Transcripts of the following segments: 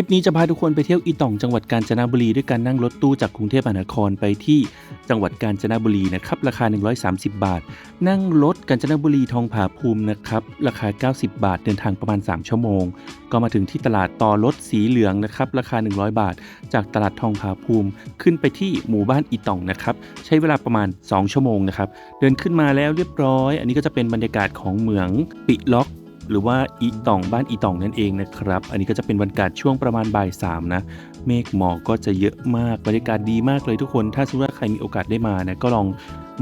ลิปนี้จะพาทุกคนไปเที่ยวอีต่องจังหวัดกาญจนบุรีด้วยการนั่งรถตู้จากกรุงเทพมหานครไปที่จังหวัดกาญจนบุรีนะครับราคา 130 บาท นั่งรถกาญจนบุรีทองผาภูมินะครับราคา 90 บาท เดินทางประมาณ 3 ชั่วโมง ก็มาถึงที่ตลาดต่อรถสีเหลืองนะครับราคา 100 บาท จากตลาดทองผาภูมิ ขึ้นไปที่หมู่บ้านอีต่องนะครับใช้เวลาประมาณ 2 ชั่วโมงนะครับเดินขึ้นมาแล้วเรียบร้อย อันนี้ก็จะเป็นบรรยากาศของเหมืองปิล็อก หรือว่าอีต่องบ้านอีต่องนั่นเองนะครับ อันนี้ก็จะเป็นบรรยากาศช่วงประมาณบ่ายสามนะเมฆหมอกก็จะเยอะมากบรรยากาศดีมากเลยทุกคน ถ้าสมมติว่าใครมีโอกาสได้มานะก็ลอง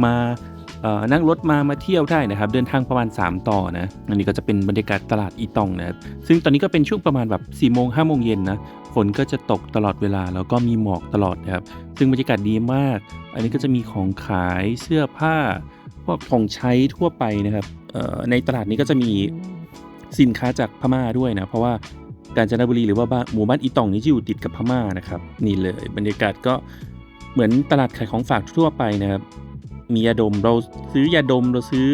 มานั่งรถมามาเที่ยวได้นะครับ เดินทางประมาณ 3 ต่อนะอันนี้ก็จะเป็นบรรยากาศตลาดอีตองนะซึ่งตอนนี้ก็เป็นช่วงประมาณแบบ4ี่โมงห้าโมงเย็นนะฝนก็จะตกตลอดเวลาแล้วก็มีหมอกตลอดนะครับซึ่งบรรยากาศดีมาก อันนี้ก็จะมีของขายเสื้อผ้าพวกของใช้ทั่วไปนะครับในตลาดนี้ก็จะมี สินค้าจากพม่าด้วยนะ เพราะว่ากาญจนบุรีหรือว่าบ้านหมู่บ้านอีตองนี่จะอยู่ติดกับพม่านะครับนี่เลยบรรยากาศก็เหมือนตลาดขายของฝากทั่วไปนะครับมียาดมเราซื้อยาดมเราซื้อ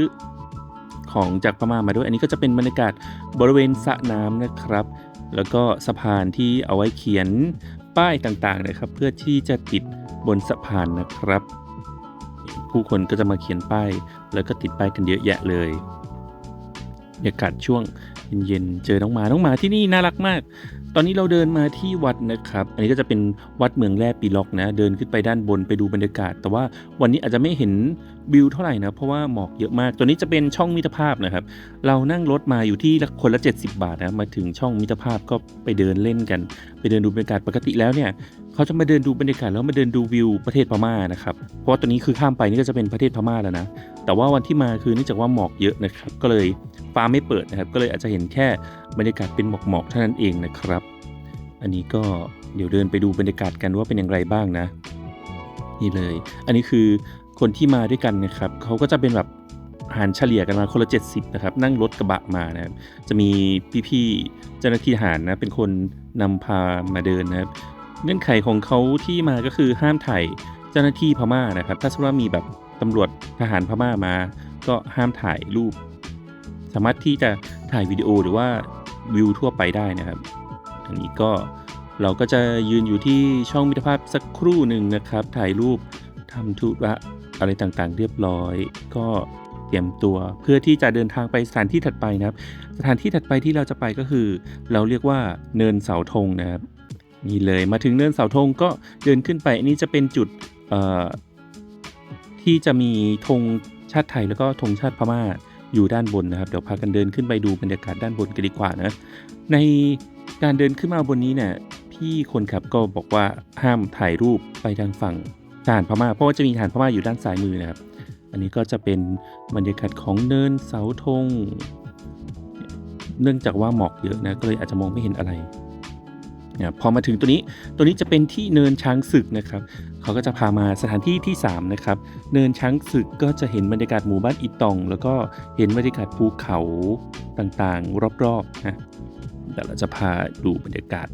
ของจากพม่ามาด้วยอันนี้ก็จะเป็นบรรยากาศบริเวณสระน้ำนะครับ แล้วก็สะพานที่เอาไว้เขียนป้ายต่างๆนะครับ เพื่อที่จะติดบนสะพานนะครับ ผู้คนก็จะมาเขียนป้ายแล้วก็ติดป้ายกันเยอะแยะเลย ยากาศช่วงเย็นๆเจอน้องหมา น้องหมาที่นี่น่ารักมาก ตอนนี้เราเดินมาที่วัดนะครับ อันนี้ก็จะเป็นวัดเมืองแร่ปีล็อกนะ เดินขึ้นไปด้านบนไปดูบรรยากาศ แต่ว่าวันนี้อาจจะไม่เห็นวิวเท่าไหร่นะ เพราะว่าหมอกเยอะมาก ตัวนี้จะเป็นช่องมิตรภาพนะครับ เรานั่งรถมาอยู่ที่คนละ 70 บาทนะ มาถึงช่องมิตรภาพก็ไปเดินเล่นกัน ไปเดินดูบรรยากาศปกติแล้วเนี่ยเขาจะมาเดินดูบรรยากาศแล้วมาเดินดูวิวประเทศพม่านะครับ เพราะว่าตัวนี้คือข้ามไปนี่ก็จะเป็นประเทศพม่าแล้วนะ แต่ว่าวันที่มาคือเนื่องจากว่าหมอกเยอะนะครับ ก็เลย ฟ้าไม่เปิดนะครับ ก็เลยอาจจะเห็นแค่บรรยากาศเป็นหมอกๆเท่านั้นเองนะครับ อันนี้ก็เดี๋ยวเดินไปดูบรรยากาศกันว่าเป็นอย่างไรบ้างนะ นี่เลย อันนี้คือคนที่มาด้วยกันนะครับเขาก็จะเป็นแบบหารเฉลี่ยกันมาคนละ 70 นะครับ นั่งรถกระบะมานะครับจะมีพี่ๆเจ้าหน้าที่ทหารนะ เป็นคนนำพามาเดินนะครับ เงื่อนไขของเขาที่มาก็คือห้ามถ่ายเจ้าหน้าที่พม่านะครับ ถ้าสมมติว่ามีแบบตำรวจทหารพม่ามา ก็ห้ามถ่ายรูป สามารถที่จะถ่ายวิดีโอหรือว่าวิวทั่วไปได้นะครับอันนี้ก็เราก็จะยืนอยู่ที่ช่องมิตรภาพสักครู่หนึ่งนะครับ ถ่ายรูปทำธุระอะไรต่างๆ เรียบร้อย ก็เตรียมตัวเพื่อที่จะเดินทางไปสถานที่ถัดไปนะครับ สถานที่ถัดไปที่เราจะไปก็คือ เราเรียกว่าเนินเสาธงนะครับนี่เลยมาถึงเนินเสาธงก็เดินขึ้นไปอันนี้จะเป็นจุดที่จะมีธงชาติไทยแล้วก็ธงชาติพม่า อยู่ด้านบนนะครับ เดี๋ยวพากันเดินขึ้นไปดูบรรยากาศด้านบนกันดีกว่านะ ในการเดินขึ้นมาบนนี้เนี่ยพี่คนขับก็บอกว่าห้ามถ่ายรูปไปทางฝั่งฐานพม่า เพราะว่าจะมีฐานพม่าอยู่ด้านซ้ายมือนะครับ อันนี้ก็จะเป็นบรรยากาศของเนินเสาธง เนื่องจากว่าหมอกเยอะนะ ก็เลยอาจจะมองไม่เห็นอะไร พอมาถึงตัวนี้ตัวนี้จะเป็นที่เนินช้างศึกนะครับเขาก็จะพามาสถานที่ที่3นะครับเนินช้างศึกก็จะเห็นบรรยากาศหมู่บ้านอีตอง แล้วก็เห็นบรรยากาศภูเขาต่างๆ รอบๆนะเดี๋ยวเราจะพาดูบรรยากาศ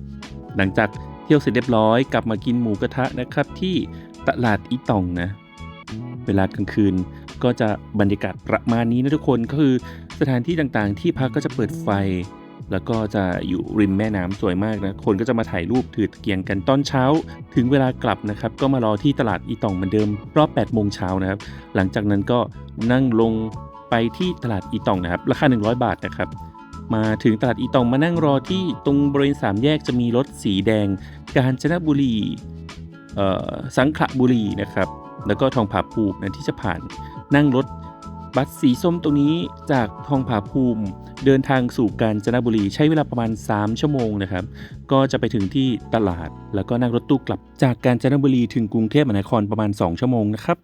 หลังจากเที่ยวเสร็จเรียบร้อยกลับมากินหมูกระทะนะครับที่ตลาดอีตองนะเวลากลางคืนก็จะบรรยากาศประมาณนี้นะทุกคนก็คือสถานที่ต่างๆ ที่พักก็จะเปิดไฟ แล้วก็จะอยู่ริมแม่น้ำสวยมากนะ คนก็จะมาถ่ายรูปถือตะเกียงกันตอนเช้า ถึงเวลากลับนะครับ ก็มารอที่ตลาดอีตองเหมือนเดิมรอบ8โมงเช้านะครับ หลังจากนั้นก็นั่งลงไปที่ตลาดอีตองนะครับ ราคา 100 บาทนะครับ มาถึงตลาดอีตองมานั่งรอที่ตรงบริเวณสามแยกจะมีรถสีแดง กาญจนบุรีสังขละบุรีนะครับ แล้วก็ทองผาภูมินะที่จะผ่านนั่งรถ บัสสีส้มตรงนี้จากทองผาภูมิ เดินทางสู่กาญจนบุรีใช้เวลาประมาณ 3 ชั่วโมงนะครับ ก็จะไปถึงที่ตลาด แล้วก็นั่งรถตู้กลับจากกาญจนบุรีถึงกรุงเทพมหานครประมาณ 2 ชั่วโมงนะครับ